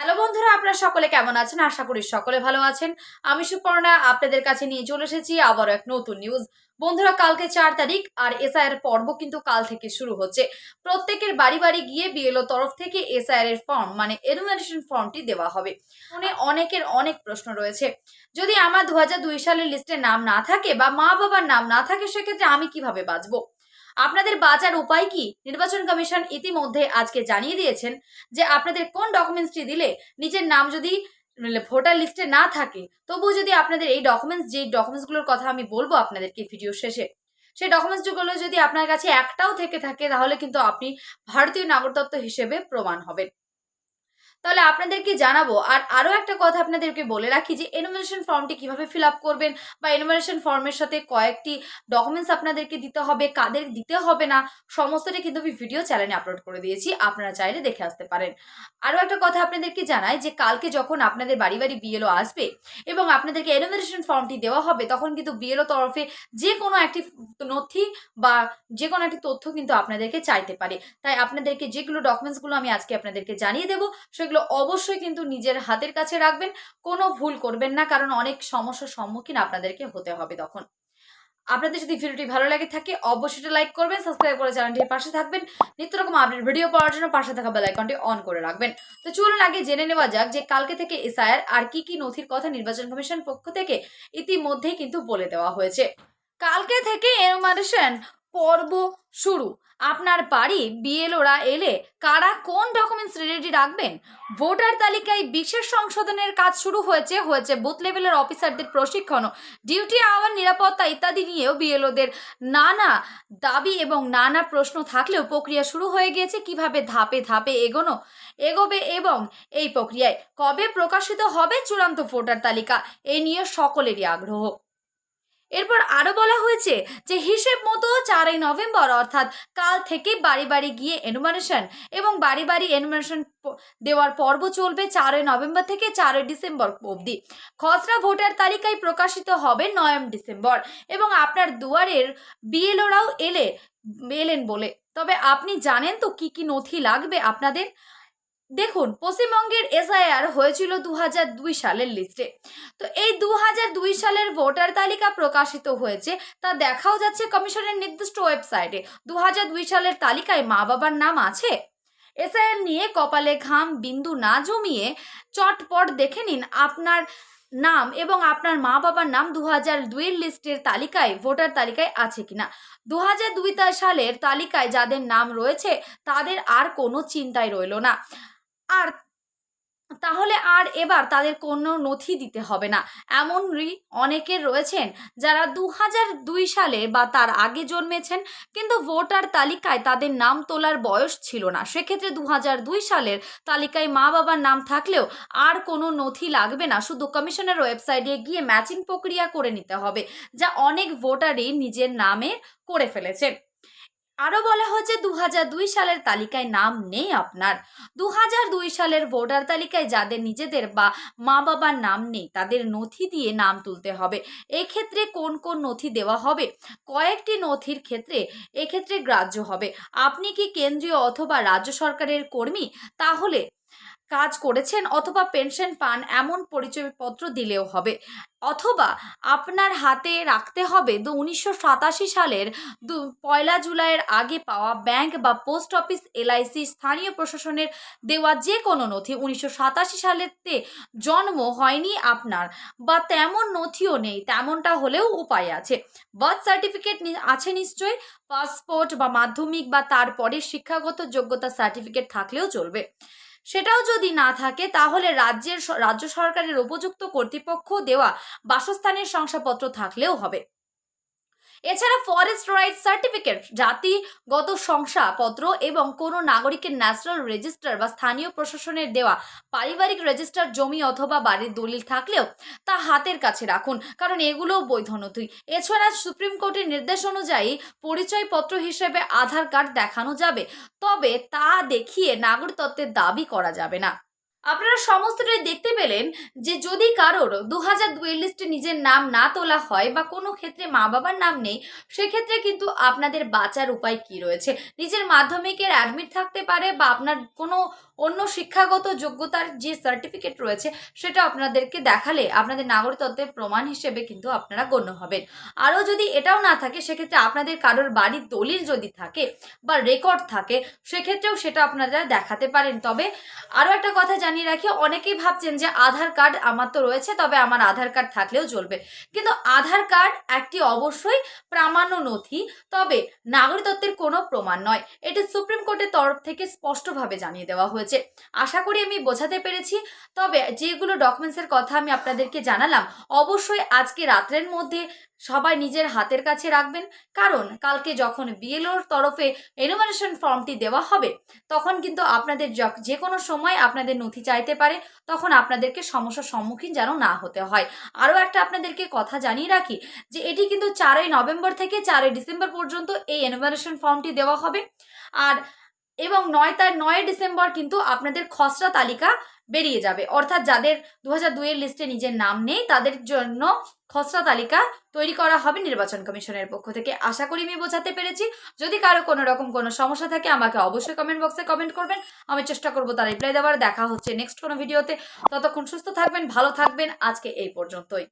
Hello বন্ধুরা, আপনারা সকলে কেমন আছেন? আশা করি সকলে ভালো আছেন। আমি সুপর্ণা, আপনাদের কাছে নিয়ে চলে এসেছি আবারও এক নতুন নিউজ বন্ধুরা, কালকে চার তারিখ আর এসআইআর পর্ব কিন্তু কাল থেকে শুরু হচ্ছে। প্রত্যেকের বাড়ি বাড়ি গিয়ে বিএলও তরফ থেকে এসআইআর এর ফর্ম মানে এনুমারেশন ফর্মটি দেওয়া হবে। মনে অনেকের অনেক প্রশ্ন রয়েছে। যদি আমার দু সালের লিস্টে নাম না থাকে বা মা বাবার নাম না থাকে, সেক্ষেত্রে আমি কীভাবে বাঁচবো? আপনাদের বাঁচার উপায় কি? নির্বাচন কমিশন ইতিমধ্যে আজকে জানিয়ে দিয়েছেন যে আপনাদের কোন ডকুমেন্টসটি দিলে নিজের নাম যদি ভোটার লিস্টে না থাকে, তবুও যদি আপনাদের এই ডকুমেন্টস যে ডকুমেন্টসগুলোর কথা আমি বলব আপনাদেরকে ভিডিও শেষে, সেই ডকুমেন্টসগুলো যদি আপনার কাছে একটাও থেকে থাকে, তাহলে কিন্তু আপনি ভারতীয় নাগরিকত্ব হিসেবে প্রমাণ হবেন। তাহলে আপনাদেরকে জানাব। আর আরও একটা কথা আপনাদেরকে বলে রাখি যে এনুমারেশন ফর্মটি কীভাবে ফিল আপ করবেন বা এনুমারেশন ফর্মের সাথে কয়েকটি ডকুমেন্টস আপনাদেরকে দিতে হবে, কাদের দিতে হবে না, সমস্তটা কিন্তু আমি ভিডিও চ্যানেলে আপলোড করে দিয়েছি, আপনারা চাইলে দেখে আসতে পারেন। আরও একটা কথা আপনাদেরকে জানাই যে, কালকে যখন আপনাদের বাড়ি বাড়ি বিএলও আসবে এবং আপনাদেরকে এনুমারেশন ফর্মটি দেওয়া হবে, তখন কিন্তু বিএলও তরফে যে কোনো একটি নথি বা যে কোনো একটি তথ্য কিন্তু আপনাদেরকে চাইতে পারে। তাই আপনাদেরকে যেগুলো ডকুমেন্টসগুলো আমি আজকে আপনাদেরকে জানিয়ে দেবো, সেগুলো অবশ্যই কিন্তু নিজের হাতের কাছে রাখবেন। কোনো ভুল করবেন না, কারণ অনেক সমস্যার সম্মুখীন আপনাদেরকে হতে হবে তখন। আপনাদের যদি ভিডিওটি ভালো লাগে থাকে, অবশ্যই লাইক করবেন, সাবস্ক্রাইব করে চ্যানেলটির পাশে থাকবেন। নিত্য রকম আপডেট ভিডিও পাওয়ার জন্য পাশে থাকা বেল আইকনটি অন করে রাখবেন। তো চলুন আগে জেনে নেওয়া যাক যে কালকে থেকে এসআইআর আর কি কি নথির কথা নির্বাচন কমিশন পক্ষ থেকে ইতিমধ্যেই কিন্তু বলে দেওয়া হয়েছে। কালকে থেকে এনুমারেশন পর্ব শুরু। আপনার বাড়ি, বিএলওরা এলে কারা কোন ডকুমেন্টস রেডি রাখবেন? ভোটার তালিকায় বিশেষ সংশোধনের কাজ শুরু হয়েছে হয়েছে বুথ লেভেলের অফিসারদের প্রশিক্ষণ, ডিউটি আওয়ার নিরাপত্তা ইত্যাদি নিয়েও বিএলওদের নানা দাবি এবং নানা প্রশ্ন থাকলেও প্রক্রিয়া শুরু হয়ে গিয়েছে, কীভাবে ধাপে ধাপে এগোনো, এগোবে এবং এই প্রক্রিয়ায় কবে প্রকাশিত হবে চূড়ান্ত ভোটার তালিকা এই নিয়ে সকলেরই আগ্রহ। এরপর আরও বলা হয়েছে যে হিসেব মতো চারই নভেম্বর, অর্থাৎ কাল থেকে বাড়ি বাড়ি গিয়ে এনুমারেশন এবং বাড়ি বাড়ি এনুমারেশন দেওয়ার পর্ব চলবে চারই নভেম্বর থেকে চারই ডিসেম্বর অবধি। খসড়া ভোটার তালিকায় প্রকাশিত হবে নয়ম ডিসেম্বর এবং আপনার দুয়ারের বিএলওরাও এলে, এলেন বলে। তবে আপনি জানেন তো কি কি নথি লাগবে আপনাদের? দেখুন, পশ্চিমবঙ্গের এসআইআর হয়েছিল দু দুই সালের লিস্টে তো এই দু দুই সালের ভোটার তালিকা প্রকাশিত হয়েছে, তা দেখাও যাচ্ছে কমিশনের নির্দিষ্ট ওয়েবসাইটে দু দুই সালের তালিকায় মা বাবার নাম আছে? এসআইআর নিয়ে কপালে ঘাম, বিন্দু না জমিয়ে চটপট দেখে নিন আপনার নাম এবং আপনার মা বাবার নাম দু হাজার দুইয়ের লিস্টের তালিকায়, ভোটার তালিকায় আছে কিনা। দু হাজার দুই সালের তালিকায় যাদের নাম রয়েছে, তাদের আর কোনো চিন্তাই রইল না। আর তাহলে আর এবার তাদের কোনো নথি দিতে হবে না। এমনই অনেকের রয়েছেন যারা দু দুই সালে বা তার আগে জন্মেছেন কিন্তু ভোটার তালিকায় তাদের নাম তোলার বয়স ছিল না। সেক্ষেত্রে দু দুই সালের তালিকায় মা বাবার নাম থাকলেও আর কোনো নথি লাগবে না। শুধু কমিশনের ওয়েবসাইটে গিয়ে ম্যাচিং প্রক্রিয়া করে নিতে হবে, যা অনেক ভোটারই নিজের নামে করে ফেলেছেন। আরও বলা হয়েছে দু সালের তালিকায় নাম নেই আপনার। দু সালের ভোটার তালিকায় যাদের নিজেদের বা মা বাবার নাম নেই, তাদের নথি দিয়ে নাম তুলতে হবে। এক্ষেত্রে কোন কোন নথি দেওয়া হবে? কয়েকটি নথির ক্ষেত্রে, এক্ষেত্রে গ্রাহ্য হবে। আপনি কি কেন্দ্রীয় অথবা রাজ্য সরকারের কর্মী? তাহলে কাজ করেছেন অথবা পেনশন পান, এমন পরিচয়পত্র দিলেও হবে। অথবা আপনার হাতে রাখতে হবে দু উনিশশো সালের দু পয়লা জুলাইয়ের আগে পাওয়া ব্যাংক বা পোস্ট অফিস এলআইসি স্থানীয় প্রশাসনের দেওয়া যে কোনো নথি উনিশশো সালেতে জন্ম হয়নি আপনার বা তেমন নথিও নেই, তেমনটা হলেও উপায় আছে। বার্থ সার্টিফিকেট আছে নিশ্চয়ই, পাসপোর্ট বা মাধ্যমিক বা তারপরে শিক্ষাগত যোগ্যতা সার্টিফিকেট থাকলেও চলবে। সেটাও যদি না থাকে, তাহলে রাজ্যের রাজ্য সরকারের উপযুক্ত কর্তৃপক্ষ দেওয়া বাসস্থানের শংসাপত্র থাকলেও হবে। এছাড়া ফরেস্ট রাইট সার্টিফিকেট জাতিগত শংসাপত্র এবং কোনো নাগরিকের ন্যাশনাল রেজিস্টার বা স্থানীয় প্রশাসনের দেওয়া পারিবারিক রেজিস্টার জমি অথবা বাড়ির দলিল থাকলেও তা হাতের কাছে রাখুন, কারণ এগুলোও বৈধ নথি। এছাড়া সুপ্রিম কোর্টের নির্দেশ অনুযায়ী পরিচয়পত্র হিসেবে আধার কার্ড দেখানো যাবে, তবে তা দেখিয়ে নাগরিকত্বের দাবি করা যাবে না। আপনারা সমস্তটাই দেখতে পেলেন যে যদি কারোর দু হাজার দুয়ের লিস্টে নিজের নাম না তোলা হয় বা কোনো ক্ষেত্রে মা বাবার নাম নেই, সেক্ষেত্রে কিন্তু আপনাদের বাঁচার উপায় কি রয়েছে? নিজের মাধ্যমিকের অ্যাডমিট থাকতে পারে বা আপনার কোনো অন্য শিক্ষাগত যোগ্যতার যে সার্টিফিকেট রয়েছে, সেটা আপনাদেরকে দেখালে আপনাদের নাগরিকত্বের প্রমাণ হিসেবে কিন্তু আপনারা গণ্য হবেন। আরও যদি এটাও না থাকে, সেক্ষেত্রে আপনাদের কারোর বাড়ির দলিল যদি থাকে বা রেকর্ড থাকে, সেক্ষেত্রেও সেটা আপনারা দেখাতে পারেন। তবে আরও একটা কথা জানিয়ে রাখি, অনেকেই ভাবছেন যে আধার কার্ড আমার তো রয়েছে, তবে আমার আধার কার্ড থাকলেও চলবে। কিন্তু আধার কার্ড একটি অবশ্যই প্রামাণ্য নথি তবে নাগরিকত্বের কোনো প্রমাণ নয়। এটি সুপ্রিম কোর্টের তরফ থেকে স্পষ্টভাবে জানিয়ে দেওয়া হয়েছে। আশা করি আমি বোঝাতে পেরেছি, তবে যেগুলো ডকুমেন্টসের কথা আমি আপনাদেরকে জানালাম, অবশ্যই আজকে রাত্রের মধ্যে সবাই নিজের হাতের কাছে রাখবেন। কারণ কালকে যখন বিএলওর তরফে এনুমারেশন ফর্মটি দেওয়া হবে, তখন কিন্তু আপনাদের যে কোনো সময় আপনাদের নথি চাইতে পারে, তখন আপনাদেরকে সমস্যার সম্মুখীন যেন না হতে হয়। আরও একটা আপনাদেরকে কথা জানিয়ে রাখি যে, এটি কিন্তু চারই নভেম্বর থেকে চারই ডিসেম্বর পর্যন্ত এই এনুমারেশন ফর্মটি দেওয়া হবে। আর এবং নয় তার নয় ডিসেম্বর কিন্তু আপনাদের খসড়া তালিকা বেরিয়ে যাবে। অর্থাৎ যাদের দু হাজার দুইয়ের লিস্টে নিজের নাম নেই, তাদের জন্য খসড়া তালিকা তৈরি করা হবে নির্বাচন কমিশনের পক্ষ থেকে। আশা করি আমি বোঝাতে পেরেছি। যদি কারও কোনো রকম কোনো সমস্যা থাকে, আমাকে অবশ্যই কমেন্ট বক্সে কমেন্ট করবেন। আমি চেষ্টা করব তার রিপ্লাই দেওয়ার। দেখা হচ্ছে নেক্সট কোনো ভিডিওতে ততক্ষণ সুস্থ থাকবেন, ভালো থাকবেন। আজকে এই পর্যন্তই।